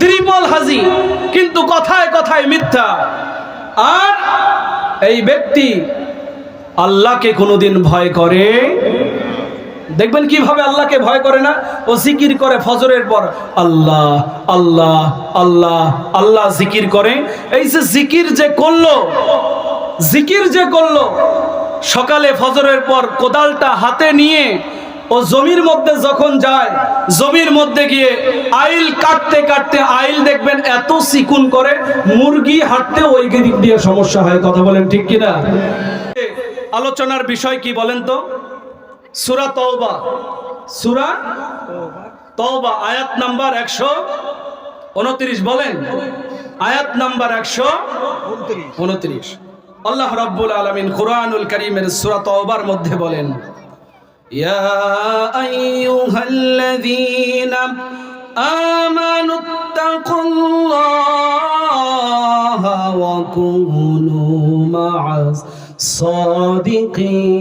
ত্রিপল হাজি, কিন্তু কথায় কথায় মিথ্যা। আর এই ব্যক্তি আল্লাহকে কোনোদিন ভয় করে। দেখবেন কীভাবে আল্লাহকে ভয় করে না? ও জিকির করে ফজরের পর, আল্লাহ আল্লাহ আল্লাহ আল্লাহ জিকির করে। এই যে জিকির যে করল, জিকির যে করল, সকালে ফজরের পর কোদালটা হাতে নিয়ে ও জমির মধ্যে যখন যায়, জমির মধ্যে গিয়ে আইল কাটতে কাটতে আইল দেখবেন এত চিকুন করে, মুরগি হাঁটতে ওই দিক দিয়ে সমস্যা হয়, কথা বলেন ঠিক কিনা? আলোচনার বিষয় কি বলেন তো? সুরা তওবা। সুরা তওবা, আয়াত নাম্বার একশো উনত্রিশ বলেন? আয়াত নাম্বার একশো উনত্রিশ। আল্লাহ রাব্বুল আলামিন কুরআনুল কারীমের সূরা তওবার মধ্যে বলেন ইয়া আইয়ুহাল্লাযীনা আমানু তাকুল্লাহা ওয়া কুনু মা'আস সাদিকিন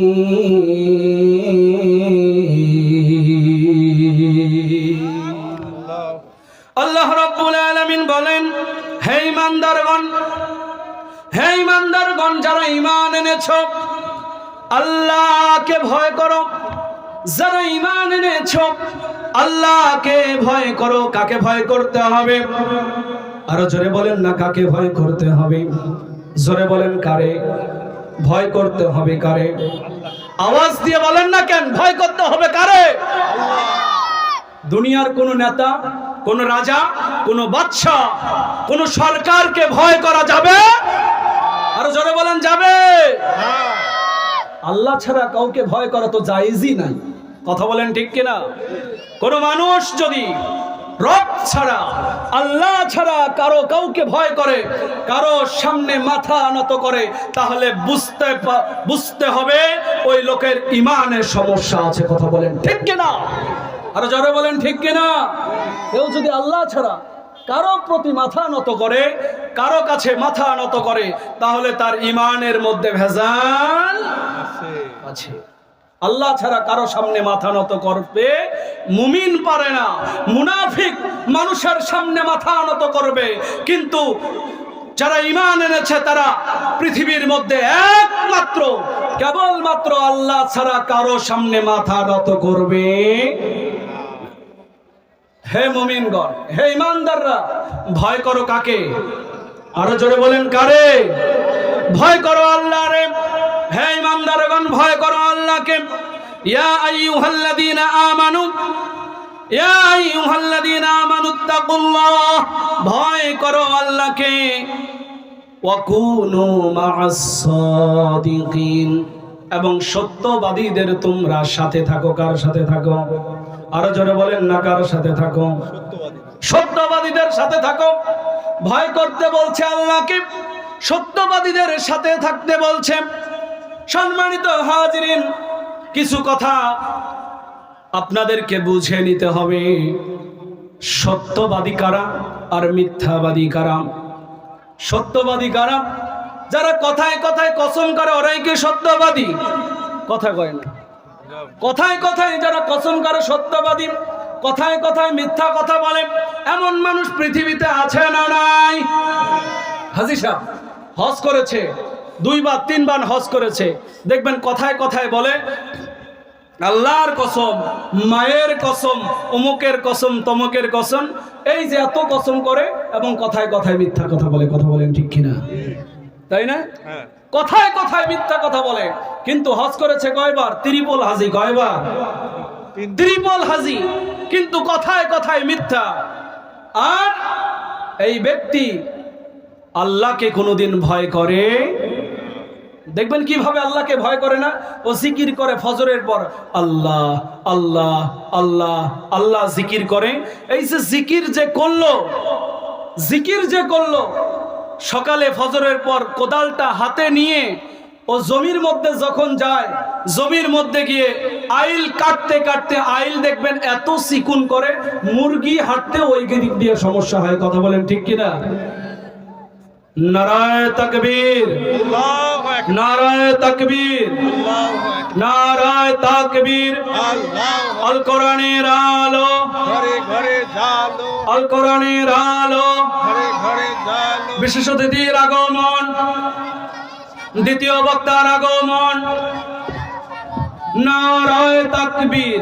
আল্লাহ আলামিন বলেন, হে ইমানদারগণ হে ইমানদারগণ, যারা ঈমান এনেছো আল্লাহকে ভয় করো। যারা ইমান এনেছ, আল্লাহকে ভয় করো, কাকে ভয় করতে হবে? আরও জোরে বলেন না, কাকে ভয় করতে হবে? জোরে বলেন কারে? ভয় করতে হবে কারে? আওয়াজ দিয়ে বলেন না কেন, ভয় করতে হবে কারে? দুনিয়ার কোন নেতা, কোন রাজা, কোন বাদশাহ, কোন সরকারকে ভয় করা যাবে? আরও জোরে বলেন, যাবে? আল্লাহ ছাড়া কাউকে ভয় করা তো জায়েজই নাই। কথা বলেন ঠিক কিনা? কোন মানুষ যদি রব ছাড়া, আল্লাহ ছাড়া কারও কাউকে ভয় করে, কারও সামনে মাথা নত করে, তাহলে বুঝতে বুঝতে হবে ওই লোকের ইমানের সমস্যা আছে। কথা বলেন ঠিক কিনা? আরও জোরে বলেন ঠিক কিনা? কেউ যদি আল্লাহ ছাড়া কারও প্রতি মাথা নত করে, কারও কাছে মাথা নত করে, তাহলে তার ইমানের মধ্যে ভেজাল আছে। আল্লাহ ছাড়া কারও সামনে মাথা নত করবে, মুমিন পারে না, মুনাফিক মানুষের সামনে মাথা নত করবে। কিন্তু যারা ইমান এনেছে, তারা পৃথিবীর মধ্যে একমাত্র, কেবলমাত্র আল্লাহ ছাড়া কারও সামনে মাথা নত করবে হে মুমিনগণ, হে ইমানদাররা ভয় করো কাকে? আরও জোরে বলেন, কারে? ভয় করো আল্লাহ রে হে ইমানদারগণ ভয় করো আল্লাহকে ভয় করো আল্লাহকে। এবং সত্যবাদীদের তোমরা সাথে থাকো, কার সাথে থাকো? আরও জোরে বলেন না, কার সাথে থাকো? সত্যবাদীদের সাথে থাকো। ভয় করতে বলছে আল্লাহকে, সত্যবাদীদের সাথে থাকতে বলছে। সম্মানিত হাজিরিন কিছু কথা আপনাদেরকে বুঝে নিতে হবে। সত্যবাদী কারা আর মিথ্যাবাদী কারা? সত্যবাদী কারা? যারা কথায় কথায় কসম করে, ওরাই কি সত্যবাদী? কথা কয় না। কথায় কথায় যারা কসম করে, সত্যবাদী। কথায় কথায় মিথ্যা কথা বলে। এমন মানুষ পৃথিবীতে আছে না নাই? হাজি সাহেব, হজ করেছে। দুইবার তিনবার হজ করেছে। দেখবেন কথায় কথায় বলে আল্লাহর কসম মায়ের কসম অমুকের কসম তমকের কসম এই যে এত কসম করে এবং কথায় কথায় মিথ্যা কথা বলে কথা বলেন ঠিক কিনা? তাই না? কথায় কথায় মিথ্যা কথা বলে কিন্তু হজ করেছে কয়বার? ত্রিপল হাজি কয়বার? ত্রিপল হাজি কিন্তু কথায় কথায় মিথ্যা। আর এই ব্যক্তি আল্লাহকে কোনোদিন ভয় করে দেখবেন কীভাবে আল্লাহকে ভয় করে না? ও জিকির করে ফজরের পর, আল্লাহ আল্লাহ আল্লাহ আল্লাহ জিকির করে। এই যে জিকির যে করল, জিকির যে করল, সকালে ফজরের পর কোদালটা হাতে নিয়ে ও জমির মধ্যে যখন যায়, জমির মধ্যে গিয়ে আইল কাটতে কাটতে আইল দেখবেন এত চিকুন করে, মুরগি হাঁটতে ওই দিক দিয়ে সমস্যা হয়। কথা বলেন ঠিক কিনা? নারায় তাকবীর। নারায় তাকবীর। নারায় তাকবীর। আল্লাহ আল কোরআনের আলো। ঘরে ঘরে জালো। আল কোরআনের আলো। ঘরে ঘরে জালো। বিশেষ অতিথির আগমন। দ্বিতীয় বক্তার আগমন। নারায় তাকবীর।